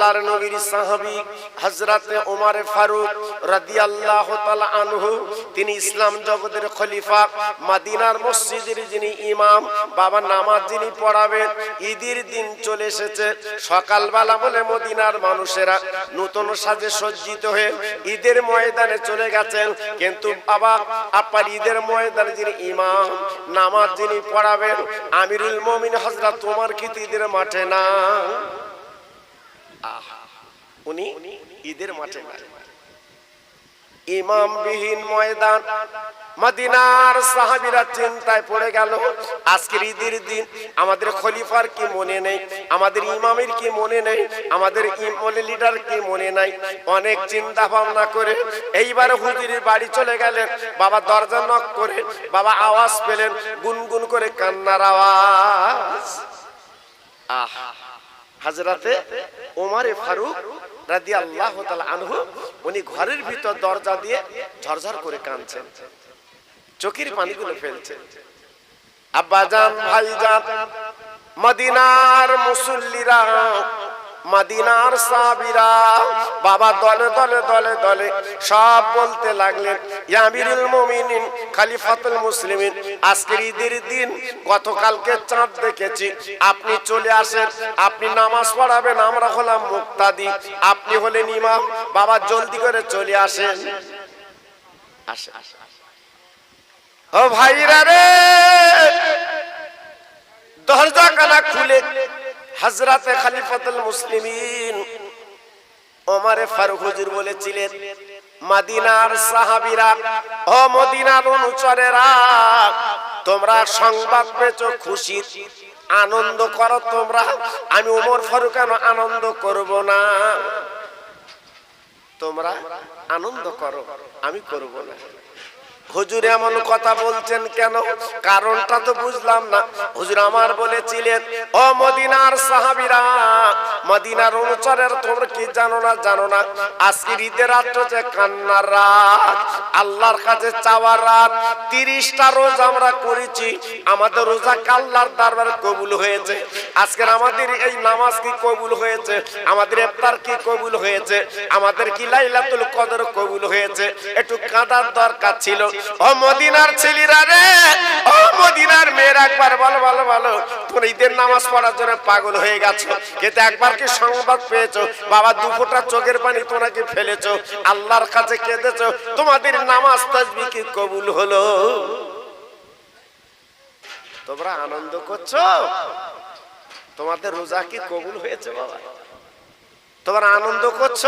আল্লাহর নবীর সাহাবী হযরতে ওমর ফারুক রাদিয়াল্লাহু তাআলা আনহু, তিনি ইসলাম জগতের খলিফা, মদিনার মসজিদের যিনি ইমাম, বাবা নামাজ যিনি পড়াবেন, ঈদের দিন চলে এসেছে। সকালবেলা বলে মদিনার মানুষেরা নতুন সাজে সজ্জিত হয়ে ঈদের ময়দানে চলে গেছেন। কিন্তু বাবা, আপনার ঈদের ময়দানে যিনি ইমাম, নামাজ যিনি পড়াবেন, আমিরুল মমিন হজরত তোমার কি ঈদের মাঠে না? আহা, উনি ঈদের মাঠে না ইমামবিহীন ময়দান মদিনার সাহাবিরা চিন্তায় পড়ে গেল আজকের ঈদের দিন আমাদের খলিফার কি মনে নেই আমাদের ইমামের কি মনে নেই আমাদের ইমলে লিডার কি মনে নাই? অনেক চিন্তা ভাবনা করে এইবার হুজুরের বাড়ি চলে গেলেন বাবা দরজা নক করে বাবা আওয়াজ পেলেন গুনগুন করে কান্নার আওয়াজ। আহ হাজরাতে ওমারে ফারুক রাদি আল্লাহ আনহু, উনি ঘরের ভিতর দরজা দিয়ে ঝরঝর করে কাঁদছেন। চোখের পানিগুলো ফেলছেন আব্বাজান ভাইজান মদিনার মুসল্লিরা মদিনার সাবিরা বাবা দলে দলে দলে দলে সব বলতে লাগলেন ইয়ামিরুল মুমিনিন, খলিফাতুল মুসলিমিন, আজকের ঈদের দিন গতকালকে চাঁদ দেখেছি, আপনি চলে আসেন, আপনি নামাজ পড়াবেন, আমরা হলাম মুক্তাদি, আপনি হলেন ইমাম, বাবা জলদি করে চলে আসেন। আসে ও ভাইরা রে দরজা কানা খুলে হজরতে খলিফাতুল মুসলিমিন ওমরে ফারুক হুজুর বলেছিলেন, মদিনার সাহাবীরা, ও মদিনার অনুচরেরা, তোমরা সংবাদ পেয়েছ খুশির আনন্দ করো তোমরা। আমি ওমর ফারুক কেন আনন্দ করব না? তোমরা আনন্দ করো, আমি করব না। হুজুর এমন কথা বলছেন কেন? কারণটা তো বুঝলাম না। হুজুর আমার বলেছিলেন, ও মদিনার সাহাবিরা, মদিনার অনুচরের তোমরা কি জানো না জানো না? আজকে ঈদের রাত হচ্ছে কান্নার রাত। আল্লাহর কাছে চাওয়ার রাত। তিরিশটা রোজ আমরা করেছি। আমাদের রোজা কাল্লার দরবারে কবুল হয়েছে। আজকের আমাদের এই নামাজ কি কবুল হয়েছে? আমাদের ইফতার কি কবুল হয়েছে? আমাদের কি লাইলাতুল কদর কবুল হয়েছে? একটু কাঁদার দরকার ছিল। ও মদিনার ছেলেরা রে। ও মদিনার মেয়েরা একবার বলো বলো তোর ঈদের নামাজ পড়ার জন্য পাগল হয়ে গেছো। কিন্তু একবার কি সংবাদ পেয়েছ? বাবা দুফোটা চোখের পানি তোমরা ফেলেছো। আল্লাহর কাছে কেঁদেছো। তোমাদের নামাজ তাজবি কি কবুল হলো? তোমরা আনন্দ করছ? তোমাদের রোজা কি কবুল হয়েছে বাবা? তোমরা আনন্দ করছ?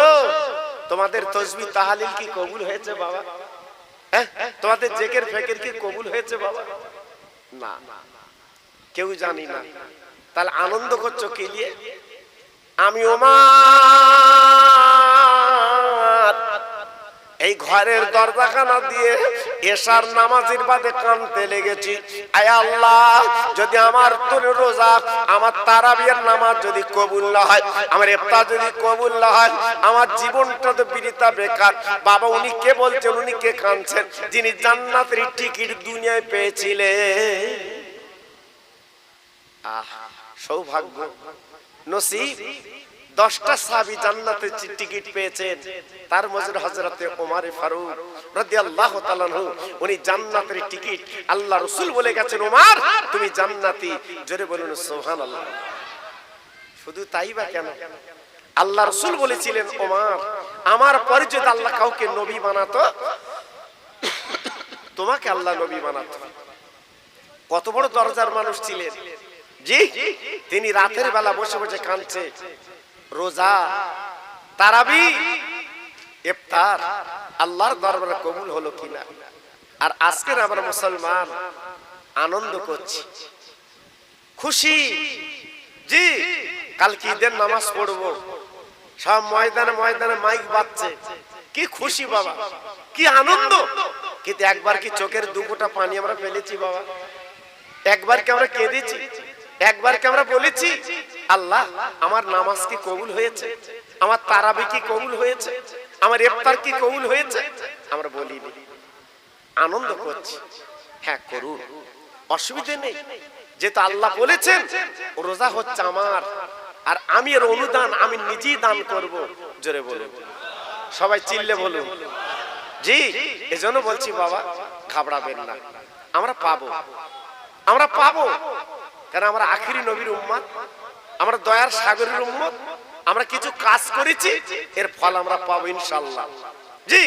তোমাদের তসবি তাহালিল কি কবুল হয়েছে বাবা? হ্যাঁ? তোমাদের জেকের ফেকের কি কবুল হয়েছে বাবা? না। কেউ জানি না। তাহলে আনন্দ করছ কে নিয়ে? আমি ওমার এই ঘরের দরজাখানা দিয়ে এশার নামাজের বাদে কানতে লেগেছি। আয় আল্লাহ, যদি আমার তোর রোজা, আমার তারাবিয়ার নামাজ যদি কবুল না হয়, আমার ইফতার যদি কবুল না হয়, আমার জীবনটা তো বিরিতা বেকার। বাবা, উনি কে বলছেন, উনি কে কানছেন যিনি জান্নাতের টিকিট দুনিয়ায় পেয়েছিলেন। আহ, সৌভাগ্য, নসিব। দশটা সাবি জান্নাতে টিকিট পেয়েছেন। তার মজুর হজরতে ওমারে ফারুক তাআলা আনহু, উনি জান্নাতের টিকিট আল্লাহ রসুল বলে গেছেন, ওমার, তুমি জান্নাতি। জোরে বলুন সোহান আল্লাহ শুধু তাই বা কেন? আল্লাহ রসুল বলেছিলেন, ওমর, আমার পরে যদি আল্লাহ কাউকে নবী বানাতো, তোমাকে আল্লাহ নবী বানাতো। কত বড় দরজার মানুষ ছিলেন। জি, তিনি রাতের বেলা বসে বসে কাঁদছে। রোজা, তারাবি, ইফতার, আল্লাহর দরবারে কবুল হলো কিনা? আর আজকের আমরা মুসলমান আনন্দ করছি। খুশি? জি, কালকে ঈদের নামাজ পড়ব। সব ময়দানে ময়দানে মাইক বাজছে। কি খুশি বাবা, কি আনন্দ। কিন্তু একবার কি চোখের দুপুটা পানি আমরা ফেলেছি বাবা? একবার কি আমরা কেঁদেছি? একবার কি আমরা বলেছি? আল্লাহ, আমার নামাজ কি কবুল হয়েছে? আমার তারাবি কি কবুল হয়েছে? আমার ইফতার কি কবুল হয়েছে? আমরা বলিনি আনন্দ করছি। হ্যাঁ করুন। অসুবিধে নেই। যেহেতু আল্লাহ বলেছেন, রোজা হচ্ছে আমার। আর আমি এর অনুদান আমি নিজেই দান করব। জোরে বলুন। সবাই চিল্লে বলুন। জি, এজন্য বলছি বাবা, ঘাবড়াবেন না। আমরা পাবো। আমরা পাবো। কারণ আমরা আখিরি নবীর উম্মত আমরা দয়ার সাগরের উম্মত, আমরা কিছু কাজ করেছি, এর ফল আমরা পাবো ইনশাল্লাহ জি,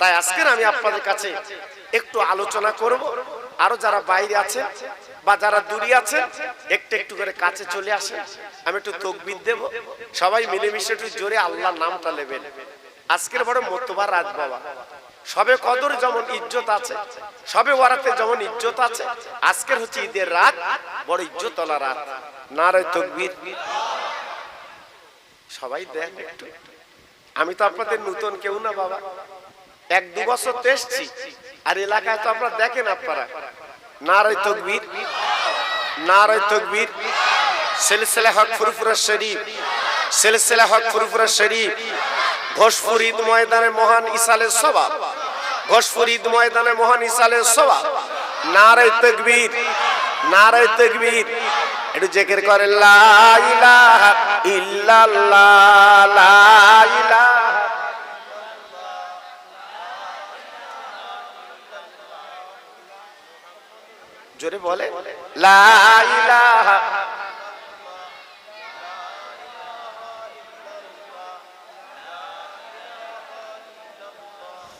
তাই আজকের আমি আপনাদের কাছে একটু আলোচনা করব। আরও যারা বাইরে আছে বা যারা দূরে আছে একটু একটু করে কাছে চলে আসে আমি একটু তকবির দেব। সবাই মিলেমিশে একটু জোরে আল্লাহর নামটা নেবেন। আজকের বড় মতবার রাত বাবা। সবে কদর যেমন ইজ্জত আছে, সবে ওয়ারাতে যেমন ইজ্জত আছে, আজকের হচ্ছে ঈদের রাত, বড় ইজ্জতলা রাত। নারায় তকবীর। সবাই দেন একটু। আমি তো আপনাদের নতুন কেউ না, বাবা। এক দু বছর তো এসছি, আর এলাকায় তো আপনারা দেখেন আপনারা। নারায় তকবীর। নারায় তকবীর। সিলসিলা হক ফুরফুরা শরীফ। সিলসিলা হক ফুরফুরা শরীফ। ঘোষপুর ময়দানে মহান ইসালের সবাব। ঘোষপুর ময়দানে মহান ইসালের সবাব। নারায় তকবীর নারায় তকবীর। একটু জেকের করে জোরে বলে লা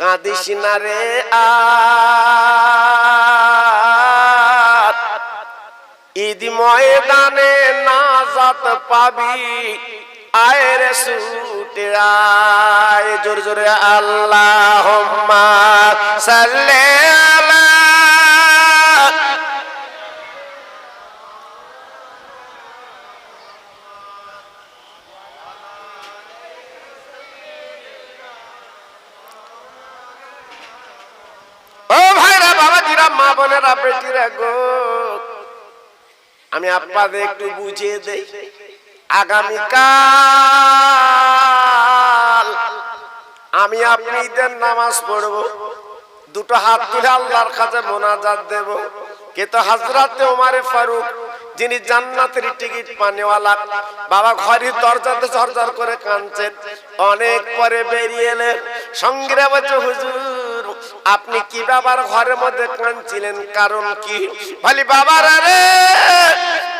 কাঁদিস না রে আর ঈদ ময়দানে নাজাত পাবি। আয় সুটে আয় জোর জোরে আল্লাহ সাল্লে আলা ও ভাইরা বাবাজিরা মা বোনেরা বেটিরা গো? আমি আপনাদের একটু বুঝিয়ে দেই। আগামীকাল আমি আপনি নামাজ পড়ব। দুটো হাত তুলে আল্লাহর কাছে মোনাজাত দেব। কে তো হাজরাতে ওমারে ফারুক, যিনি জান্নাতের টিকিট পানেওয়ালা, বাবা ঘরের দরজাতে ঝরঝর করে কাঁদছেন। অনেক পরে বেরিয়ে এলেন। সঙ্গে বলছে হুজুর। আপনি কি বাবার ঘরের মধ্যে কাঁদছিলেন? কারণ কি? বলি, বাবার রে,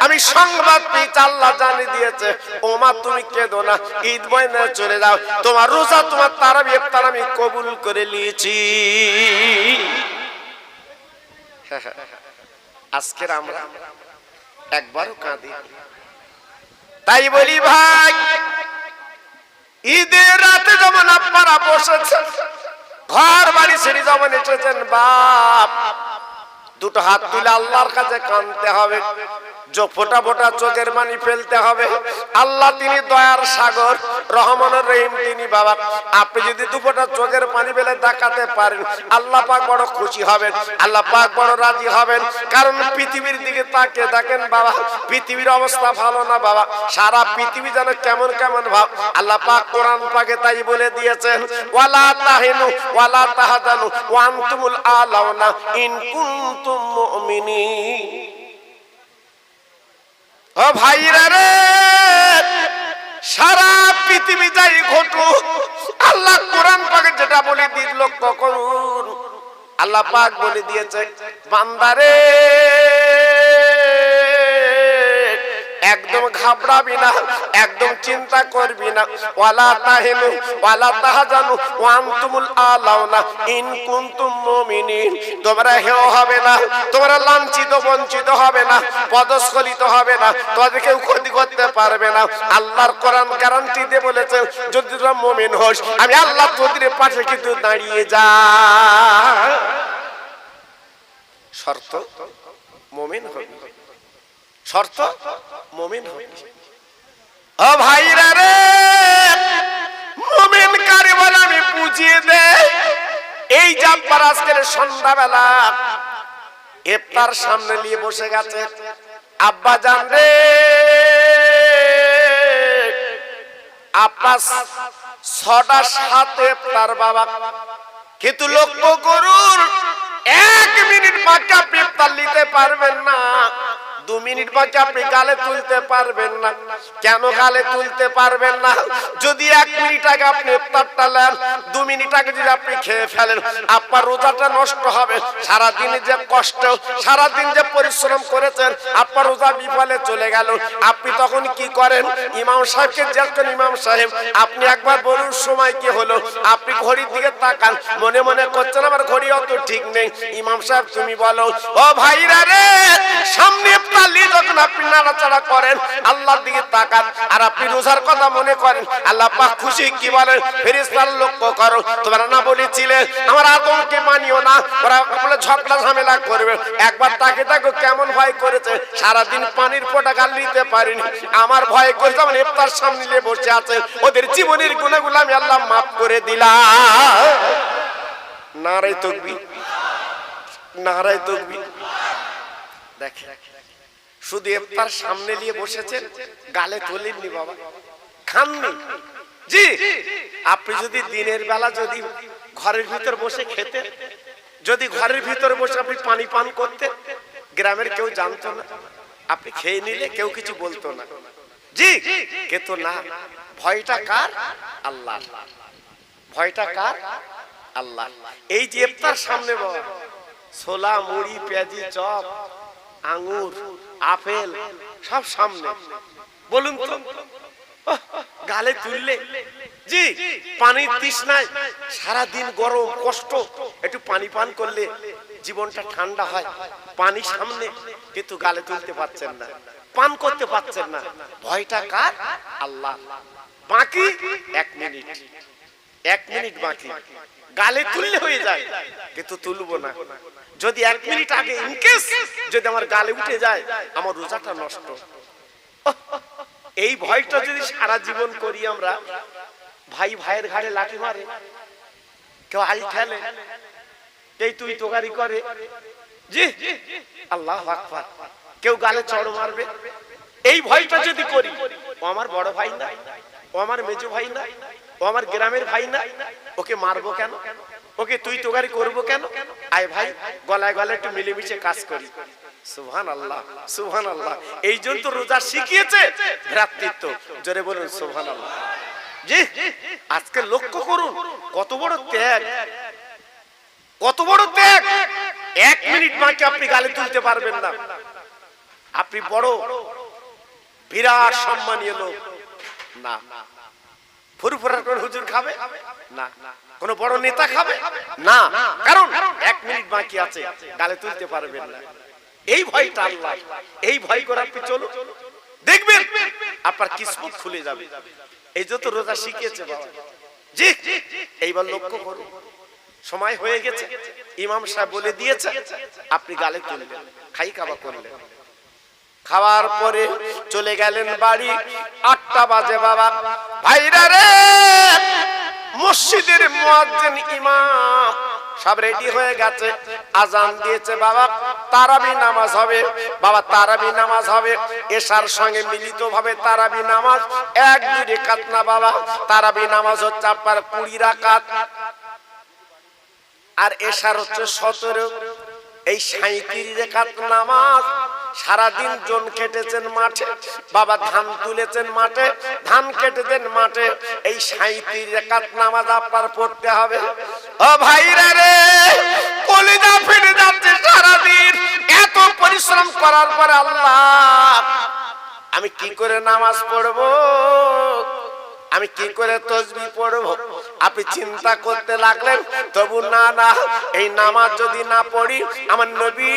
আমি সংবাদ পেয়েছি, আল্লাহ জানিয়ে দিয়েছে। ওমা তুমি কেঁদো না, ঈদ ময়না চলে যাও। তোমার রোজা, তোমার তারাবি, ইফতার আমি কবুল করে নিয়েছি। আজকের আমরা একবারও কাঁদি। তাই বলি, ভাই, ঈদের রাতে যেমন আপনারা বসেছেন ঘর বাড়ি ছেড়ে যখন এসেছেন বাপ। দুটো হাত তুলে আল্লাহর কাছে কানতে হবে। ফোটা ফোটা চোখের মানি ফেলতে হবে। আল্লাহ তিনি দয়ার সাগর রহমানুর রহিম তিনি বাবা আপনি যদি দুপোটা চোখের পানি ফেলে দেখাতে পারেন, আল্লাহ পাক বড় খুশি হবেন, আল্লাহ পাক বড় রাজি হবেন। কারণ পৃথিবীর দিকে তাকে দেখেন বাবা, পৃথিবীর অবস্থা ভালো না বাবা। সারা পৃথিবী যেন কেমন কেমন ভাব। আল্লাহ পাক কোরআন পাকে তাই বলে দিয়েছেন, ওয়ালা তাহিনু, ওয়ালা তাহাদানু ওয়ান্তুমুল আলাউনা, ইন কুনতুম মুমিনিন। ও ভাইরা রে, সারা পৃথিবী যাই ঘটুক, আল্লাহ কোরআন পাকে যেটা বলে দিল লক্ষ্য করুন। আল্লাহ পাক বলে দিয়েছে বান্দারে একদম ঘাবড়াবি না, একদম চিন্তা করবি না। ওয়ালা তাহেনু, ওয়ালা তাহাজানু ওয়ান্তুমুল আলাউনা, ইন কুনতুম মুমিনিন। তোমরা হেও হবে না, তোমরা লাঞ্ছিত, বঞ্চিত হবে না, পদস্খলিত হবে না, তোমাদের কেউ ক্ষতি করতে পারবে না। আল্লাহর কোরআন গ্যারান্টি দিয়ে বলেছে, যদি তোমরা মুমিন হোস, আমি আল্লাহ তোদের পাশে কিন্তু দাঁড়িয়ে যা। শর্ত, মুমিন হবে। শর্ত, মুমিন ও রে মুমিন কারে বলে আমি বুঝিয়ে দে এই জাম্পার আজকের সন্ধ্যাবেলা এফতার সামনে নিয়ে বসে গেছে। আব্বা জান রে আপনার ছটা সাথে তার বাবা। কিন্তু লক্ষ্য করুন, এক মিনিট আপনি ইফতার নিতে পারবেন না। দু মিনিট বাকি আপনি গালে তুলতে পারবেন না। কেন গালে তুলতে পারবেন না? যদি এক মিনিট আগে আপনি ইফতারটা নেন, দু মিনিট আগে যদি আপনি খেয়ে ফেলেন, আপনার রোজাটা নষ্ট হবে। সারা যে কষ্ট সারা দিন যে পরিশ্রম করেছেন, আপনার রোজা বিফলে চলে গেল। আপনি তখন কি করেন? ইমাম সাহেবকে ইমাম সাহেব, আপনি একবার বলুন সময় কি হলো? আপনি ঘড়ির দিকে তাকান, মনে মনে করছেন আমার ঘড়ি অত ঠিক নেই। ইমাম সাহেব, তুমি বলো। ও ভাইরা রে, সামনে পালি যখন আপনি নাড়াচাড়া করেন আল্লাহর দিকে তাকান, আর আপনি রোজার কথা মনে করেন, আল্লাহ পাক খুশি কি বলেন? লক্ষ্য করো, তোমরা না বলেছিলে, আমার মানিও না, ওরা ঝগড়া ঝামেলা করবে। একবার তাকে তাকে কেমন ভয় করেছে পানির ফোঁটা গাল নিতে পারিনি। আমার ভয় করেছে, আমার ইফতার সামনে নিয়ে বসে আছে, ওদের জীবনের গুণাগুলো আমি আল্লাহ মাফ করে দিলাম। নারাই তকবি নারাই তকবি দেখে শুধু ইফতার সামনে নিয়ে বসেছেন, গালে তোলেননি বাবা। খাননি। জি, আপনি যদি দিনের বেলা যদি ঘরের ভিতর বসে খেতে যদি ঘরের ভিতর বসে আপনি পানি পান করতে গ্রামের কেউ জানতো না। আপনি খেয়ে নিলে কেউ কিছু বলতো না। জি, কিন্তু না, ভয়টা কার? আল্লাহ। ভয়টা কার? আল্লাহ। এই যে ইফতার সামনে বাবা ছোলা, মুড়ি, পেঁয়াজি, চপ আঙ্গুর, আপেল, সব সামনে। বলুন তো, গালে তুললে? জি, পানির তৃষ্ণায় সারা দিন গরম, কষ্ট, একটু পানি পান করলে জীবনটা ঠান্ডা হয়। পানি সামনে, কিন্তু গালে তুলতে পারছেন না, পান করতে পারছেন না। ভয়টা কার? আল্লাহ। বাকি এক মিনিট এক মিনিট বাকি। গালে তুললে হয়ে যায়। কিন্তু তুলবো না। যদি এক মিনিট আগে ইনকেস যদি আমার গালে উঠে যায়, আমার রোজাটা নষ্ট। এই ভয়টা যদি সারা জীবন করি আমরা, ভাই ভাইয়ের ঘাড়ে লাঠি মারে, কেউ আই ঠেলে এই তুই তোগারি করে। জি, আল্লাহ আকবার। কেউ গালে চড় মারবে। এই ভয়টা যদি করি, ও আমার বড় ভাই না, ও আমার মেজো ভাই না ও আমার গ্রামের ভাই না? ওকে মারবো কেন? ওকে তুই তোগারি করব কেন? আয় ভাই, গলায় গলায় একটু মিলেমিশে কাজ করি। সুহান আল্লাহ সুহান আল্লাহ এই জন্য তো রোজা শিখিয়েছে, ভ্রাতৃত্ব। জোরে বলুন সুহান আল্লাহ জি, আজকে লক্ষ্য করুন, কত বড় ত্যাগ। কত বড় ত্যাগ। এক মিনিট মাকে আপনি গালে তুলতে পারবেন না। আপনি বড়, বিরাট সম্মানীয় লোক। না হুজুর খাবে? না। বড় নেতা খাবে? না। কারণ এক মিনিট বাকি আছে, গালে তুলতে পারবেন না। এই এই ভয় আপনি চলুন। দেখবেন আপনার কিসমত খুলে যাবে। এই যত রোজা শিখিয়েছে বাবা। জি, এইবার লক্ষ্য করুন। সময় হয়ে গেছে। ইমাম সাহেব বলে দিয়েছে, আপনি গালে তুললেন খাই খাওয়া করলেন। খাওয়ার পরে চলে গেলেন বাড়ি। আটটা বাজে বাবা। ভাইরা রে, মসজিদের মুয়াজ্জিন ইমাম সব রেডি হয়ে গেছে, আজান দিয়েছে বাবা। তারাবি নামাজ হবে। বাবা, তারাবি নামাজ হবে। এশার সঙ্গে মিলিত ভাবে তারাবি নামাজ। এক দুই রেখাত না বাবা। তারাবি নামাজ হচ্ছে আপনার কুড়ি রাকাত আর এশার হচ্ছে সতেরো। এই সাঁত্রিশ রেখাত নামাজ সারাদিন জন কেটেছেন মাঠে, বাবা ধান তুলেছেন মাঠে, ধান কেটেছেন মাঠে, এই সাঁত্রিশ একাত নামাজ আপনার পড়তে হবে। ও ভাইরা রে, কলিজা ফিরে যাচ্ছে সারাদিন, এত পরিশ্রম করার পরে আল্লাহ, আমি কি করে নামাজ পড়ব? আমি কি করে তসবি পড়ব? আপনি চিন্তা করতে লাগলেন, তবু না না, এই নামাজ যদি না পড়ি, আমার নবী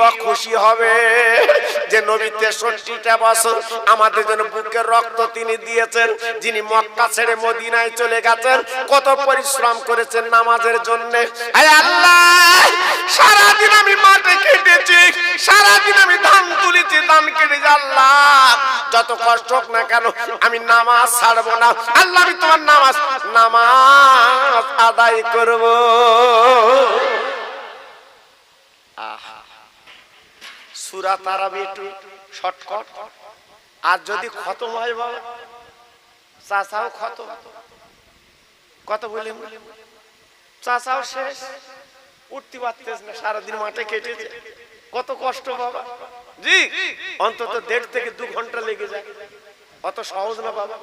ও খুশি হবে। যে নবী তেষট্টিটা বছর আমাদের জন্য বুকের রক্ত তিনি দিয়েছেন, যিনি মক্কা ছেড়ে মদিনায় চলে গেছেন, কত পরিশ্রম করেছেন নামাজের জন্য। আল্লাহ! সারাদিন আমি মাঠে কেটেছি সারাদিন আমি ধান তুলেছি, ধান কেটেছি আল্লাহ, যত কষ্ট হোক না কেন, আমি নামাজ ছাড়বো না। আল্লাহ, আমি তোমার নামাজ নামাজ আদায় করব। সুরা তারাবি একটু শর্টকট আর যদি খতম হয় বাবা চাচাও খত কত বললেন? চাচাও শেষ। উঠতে পারতেছ না সারাদিন মাঠে কেটেছে কত কষ্ট বাবা। জি। অন্তত দেড় থেকে দু ঘণ্টা লেগে যায়। অত সহজ না বাবা।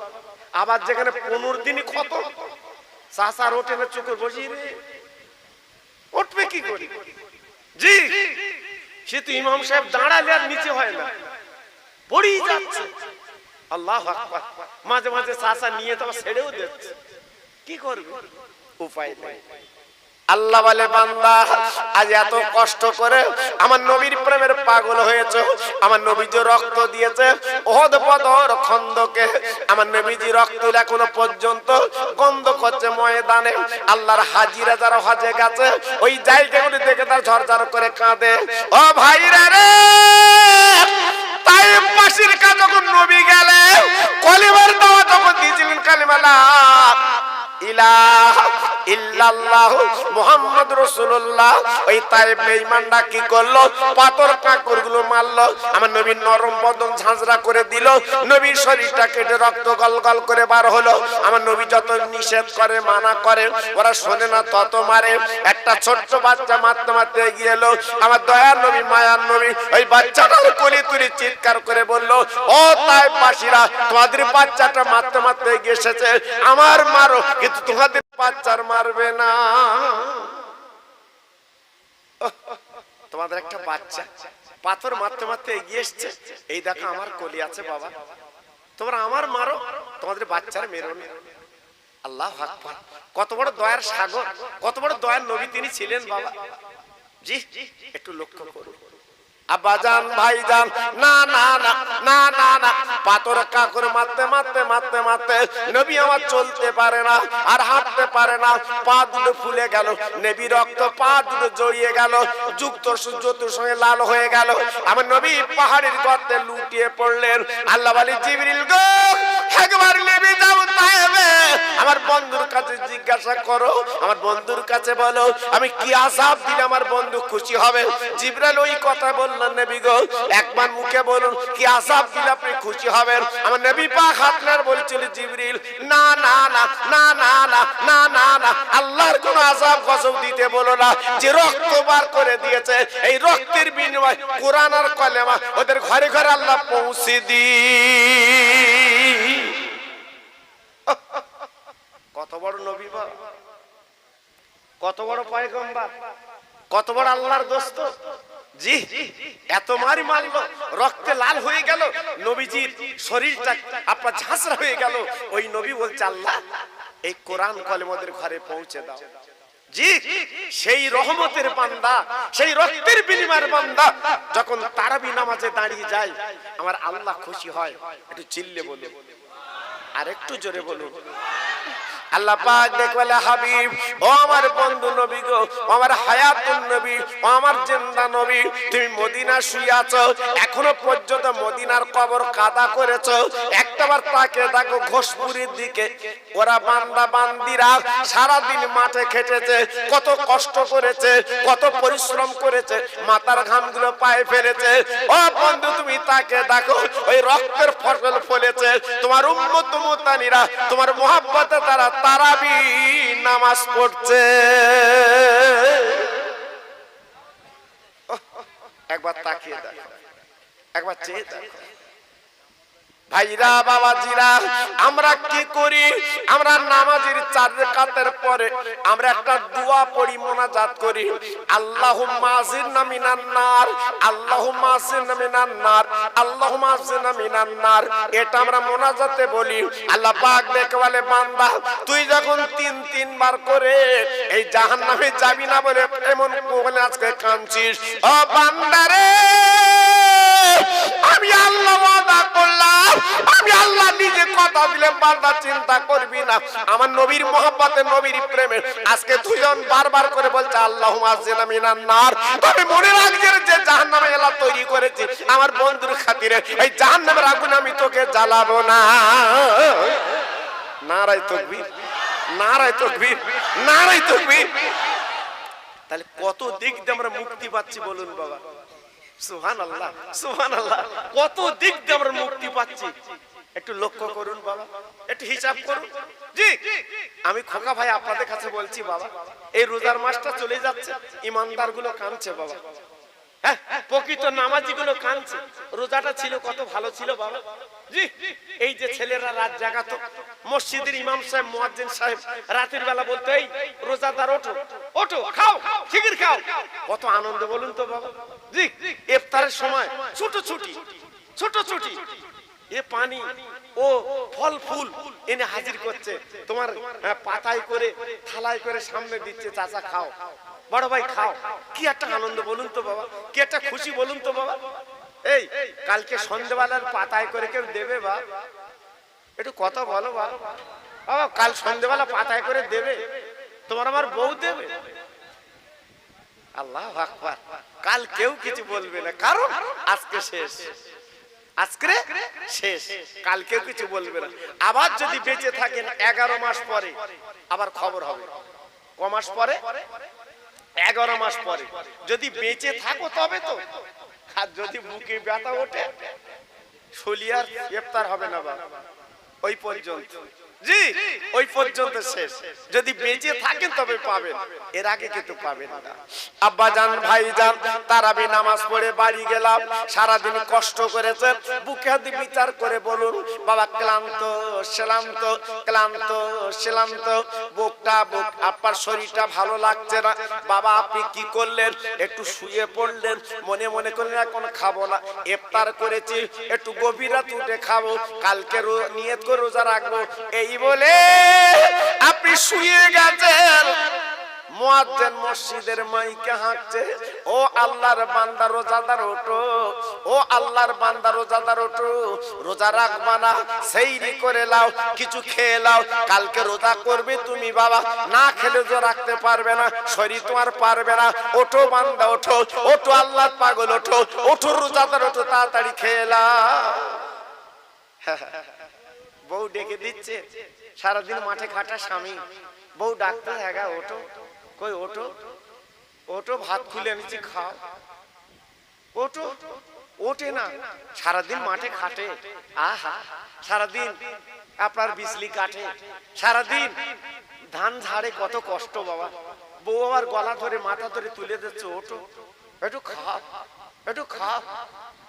আবার যেখানে পনেরো দিনই কত চাষার ওঠে না বসিয়ে রে। উঠবে কি করি? জি। সে তো ইমাম সাহেব দাঁড়ালে আর নিচে হয় না। পড়েই যাচ্ছে। আল্লাহ মাঝে মাঝে চাষা নিয়ে তো ছেড়েও দিচ্ছে। কি করবে? উপায় নেই। আল্লাহ বলে, বান্দা, আজ এত কষ্ট করে আমার নবীর প্রেমের পাগল হয়েছে, আমার নবীজি রক্ত দিয়েছে, ওহদ বদর খন্দকে, আমার নবীজি রক্ত এখনও পর্যন্ত গন্ধ করছে ময়দানে, আল্লাহর হাজিরা যারা হজে গেছে, ওই জায়গাগুলি দেখে তার ঝরঝর করে কাঁদে। ও ভাইরা রে, তাই পাশের যখন নবী গেলে, কলিমার দাওয়া যখন দিয়েছিলেন কালিমালা, ইলাহ ইল্লাল্লাহ মুহাম্মদ রাসূলুল্লাহ, ওই তাইব বেঈমানরা কি করল? পাথর কাকরগুলো মারলো, আমার নবীর নরম বদন ঝাঁঝরা করে দিল, নবীর শরীরটা কেটে রক্ত গলগল করে বার হলো। আমার নবী যত নিষেধ করে, মানা করে, ওরা শোনে না, তত মারে। একটা ছোট্ট বাচ্চা মারতে মারতে এগিয়ে এলো। আমার দয়ার নবী, মায়ার নবী, ওই বাচ্চাটার কোলে তুলে চিৎকার করে বলল, ও তাই বাসীরা, তোমাদের বাচ্চাটা মারতে মারতে এগিয়ে এসেছে। আমার মারো, কিন্তু তোমাদের বাচ্চার মারবে না। তোমাদের একটা বাচ্চা। পাথর মারতে মারতে এগিয়ে এসছে। এই দেখো আমার কলি আছে, বাবা। তোমরা আমার মারো, তোমাদের বাচ্চার মেরো আল্লাহ কত বড় দয়ার সাগর, কত বড় দয়ার নবী তিনি ছিলেন, বাবা। জি, একটু লক্ষ্য করুন ভাইজান, না না না না না না। পাথর কাকর মারতে মারতে মারতে মারতে নবী আমার চলতে পারে না আর হাঁটতে পারে না। পা দুটো ফুলে গেল, নবী রক্ত পা দুটো জড়িয়ে গেল, যুক্ত সূর্যতুর সঙ্গে লাল হয়ে গেল। আমার নবী পাহাড়ের গর্তে লুটিয়ে পড়লেন। আল্লাহ বলি, জিবরিল গো আমার বন্ধুর কাছে জিজ্ঞাসা করো, আমার বন্ধুর কাছে বলো, আমি কি আসাব দিলে আমার বন্ধু খুশি হবে? ওই কথা বললেন গো, একবার মুখে বলুন, কি আসাব দিলে আপনি খুশি হবেন? আমার হাতনার বলছিল জিবরিল না না না না না না না না না, আল্লাহর কোন আসাব গজব দিতে বলো না। যে রক্ত বার করে দিয়েছে, এই রক্তের বিনিময় কোরআন আর কলেমা ওদের ঘরে ঘরে আল্লাহ পৌঁছে দি কত বড় নবী বা? কত বড় পয়গম্বর? কত বড় আল্লাহর দোস্ত? জি, এত মারি মারলো, রক্তে লাল হয়ে গেল। নবীজির শরীরটা আপনার ঝাঁসরা হয়ে গেল। ওই নবী বলছে, আল্লাহ, এই কোরআন কলেমদের ঘরে পৌঁছে দাও। জি, সেই রহমতের বান্দা, সেই রক্তের বিনিময়ের বান্দা, যখন তারাবি নামাজে দাঁড়িয়ে যায়, আমার আল্লাহ খুশি হয়। একটু চিল্লে বলে আরেকটু জোরে বলুন। আল্লাহ পাক দেখবেলা, হাবিব, ও আমার বন্ধু নবী গো আমার হায়াতুন নবী, ও আমার জিন্দা নবী, তুমি মদিনা শুয়ে আছো, এখনও পর্যন্ত মদিনার কবর কাদা করেছ একটাবার তাকে দেখো ঘোষপুরির দিকে, ওরা বান্দা বান্দিরা সারা দিন মাঠে খেটেছে, কত কষ্ট করেছে, কত পরিশ্রম করেছে, মাথার ঘামগুলো পায়ে ফেলেছে, ও বন্ধু তুমি তাকে দেখো, ওই রক্তের ফসল ফলেছে, তোমার উম্মত মুতানিরা, তোমার মোহাব্বতে তারা তারাবি নামাজ পড়ছে। একবার তাকিয়ে দেখো একবার চেয়ে দেখো। ভাইরা, বাবাজিরা, আমরা কি করি? আমরা নামাজের চার রাকাতের পরে আমরা একটা দোয়া পড়ি, মোনাজাত করি। আল্লাহুম্মা আজিরনা মিনান নার, আল্লাহুম্মা আজিরনা মিনান নার, আল্লাহুম্মা আজিরনা মিনান নার। এটা আমরা মোনাজাতে বলি। আল্লাহ পাক দেখে বলে বান্দা, তুই যখন তিন, তিনবার করে এই জাহান্নামে যাবি না বলে এমন বলে আজকে কাঁদছিস। ও বান্দারে আমি আল্লাহ ওয়াদা করলাম। আমি আল্লাহ নিজে কথা দিলে বান্দা চিন্তা করবি না। আমার নবীর মোহাব্বতে, নবীর প্রেমে। আজকে দুজন বারবার করে বলছে আল্লাহ আজিনা মিনান নার। তবে মনে রাখছে যে জাহান্নামে এলা তৈরি করেছি। আমার বন্ধুর খাতিরে, এই জাহান্নামের আগুন আমি তোকে জ্বালাবো না। নারাই তকবীর নারাই তকবীর নারাই তকবীর। তাহলে কত দিক দিয়ে আমরা মুক্তি পাচ্ছি বলুন বাবা। কত দিক দিয়ে আমরা মুক্তি পাচ্ছি। একটু লক্ষ্য করুন বাবা, একটু হিসাব করুন। আমি খোকা ভাই আপনাদের কাছে বলছি বাবা, এই রোজার মাসটা চলে যাচ্ছে ইমানদারগুলো কাঁদছে বাবা। হ্যাঁ প্রকৃত নামাজি গুলো কাঁদছে। রোজাটা ছিল কত ভালো ছিল বাবা। এই যে ছেলেরা রাত মসজিদের ইমাম সাহেব সাহেব রাতের বেলা বলতো এই রোজাদার ওঠো ওঠো খাও খিগির খাও। কত আনন্দ বলুন তো বাবা। জি ইফতারের সময় ছোট ছুটি ছোট ছুটি। এ পানি ও ফল ফুল এনে হাজির করছে। তোমার আহ, পাতায় করে থালায় করে সামনে দিচ্ছে চাচা খাও। বড় ভাই খাও। কি একটা আনন্দ বলুন তো বাবা। কি একটা খুশি বলুন তো বাবা। এই, কালকে সন্ধ্যেবেলার পাতায় করে কেউ দেবে বা? একটু কথা বলো বাবা, কাল সন্ধ্যেবেলা পাতায় করে দেবে। তোমার আমার বউ দেবে? আল্লাহ কাল কেউ কিছু বলবে না। কারণ আজকে শেষ। আজকে শেষ। কাল কেউ কিছু বলবে না। আবার যদি বেঁচে থাকেন এগারো মাস পরে, আবার খবর হবে। ক মাস পরে? এগারো মাস পরে। যদি বেঁচে থাকো তবে তো। আর যদি বুকে ব্যথা ওঠে সলিয়ার গ্রেপ্তার হবে না বা ওই পর্যন্ত। জি, ওই পর্যন্ত শেষ। যদি বেঁচে থাকেন তবে পাবেন। এর আগে কিন্তু পাবেন না। আব্বা জান ভাই জান তারাবি নামাজ পড়ে বাড়ি গেলাম। সারাদিন কষ্ট করেছে বুকে হাতে বিচার করে বলুন, বাবা ক্লান্ত শ্রান্ত ক্লান্ত শ্রান্ত বুকটা, বুক আপনার শরীরটা ভালো লাগছে না। বাবা, আপনি কি করলেন? একটু শুয়ে পড়লেন। মনে মনে করলেন, এখন খাব না। ইফতার করেছি, একটু গভীর উঠে খাব। কালকে নিয়ত করে রোজা রাখব। এই বলে? আপনি শুয়ে গেছেন। মুয়াজ্জিন মসজিদের মাইকে হাঁকছে ও আল্লাহর বান্দা, রোজাদার ওঠো। ও আল্লাহর বান্দা, রোজাদার ওঠো। রোজা রাখবা না, সেইরি করে লাও, কিছু খেয়ে লাও। কালকে রোজা করবে তুমি বাবা। না খেলে তো রাখতে পারবে না, শরীর তোমার পারবে না। ওঠো বান্দা, ওঠো। ওঠো আল্লাহ পাগল, ওঠো। ওঠো রোজাদার, ওঠো, তাড়াতাড়ি খেয়ে লাও। বউ ডেকে দিচ্ছে। সারাদিন মাঠে খাটা স্বামী। বউ ডাক্তার হ্যাঁ ওঠো। কই, ওঠো। ওঠো, ভাত খুলে এনেছি, খাও। ওঠো। ওঠে না। সারাদিন মাঠে খাটে আহা, সারাদিন আপনার বিজলি কাটে। সারাদিন ধান ঝাড়ে কত কষ্ট বাবা। বউ আবার গলা ধরে, মাথা ধরে তুলে দিচ্ছে, ওঠো। একটু খাও একটু খাও।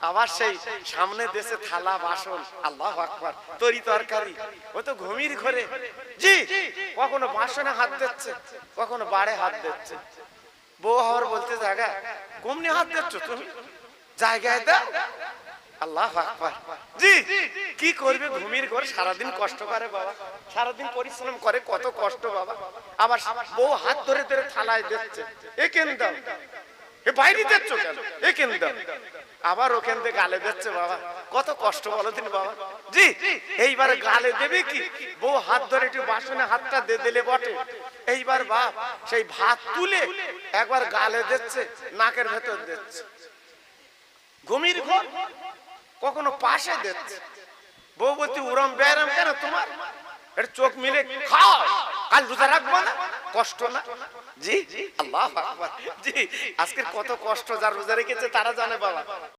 আবার সেই সামনে দেশে থালা বাসন, আল্লাহ আকবার, তরি তরকারি, ও তো ঘুমির ঘরে। জি, কখনো বাসনে হাত দিচ্ছে, কখনো বাড়ে হাত দিচ্ছে। বউ হওয়ার বলতে জায়গা কমনি হাত দিচ্ছ তুমি? জায়গায় দাও। আল্লাহ আকবার। জি, কি করবে ঘুমির ঘরে? সারাদিন কষ্ট করে বাবা। সারাদিন পরিশ্রম করে, কত কষ্ট বাবা। আবার বউ হাত ধরে ধরে থালায় দিচ্ছে। এ কেন দাও? এ বাইরে কেন? এ কেন আবার ওখান থেকে গালে দিচ্ছে বাবা। কত কষ্ট বলো দিন বাবা। জি, এইবারে গালে দেবে কি? বউ হাত ধরে একটু বাসনে হাতটা দিয়ে দিলে বটে। এইবার বাপ সেই ভাত তুলে একবার গালে দিচ্ছে, নাকের ভেতর দিচ্ছে। ঘুমির ঘর কখনো পাশে দিচ্ছে। বউ বলতে উরম, ব্যারাম কেন তোমার? এটা চোখ মিলে, খাও, কাল রোজা রাখব না? কষ্ট না? জি? আল্লাহ। জি আজকে কত কষ্ট যার রোজা রেখেছে তারা জানে বাবা।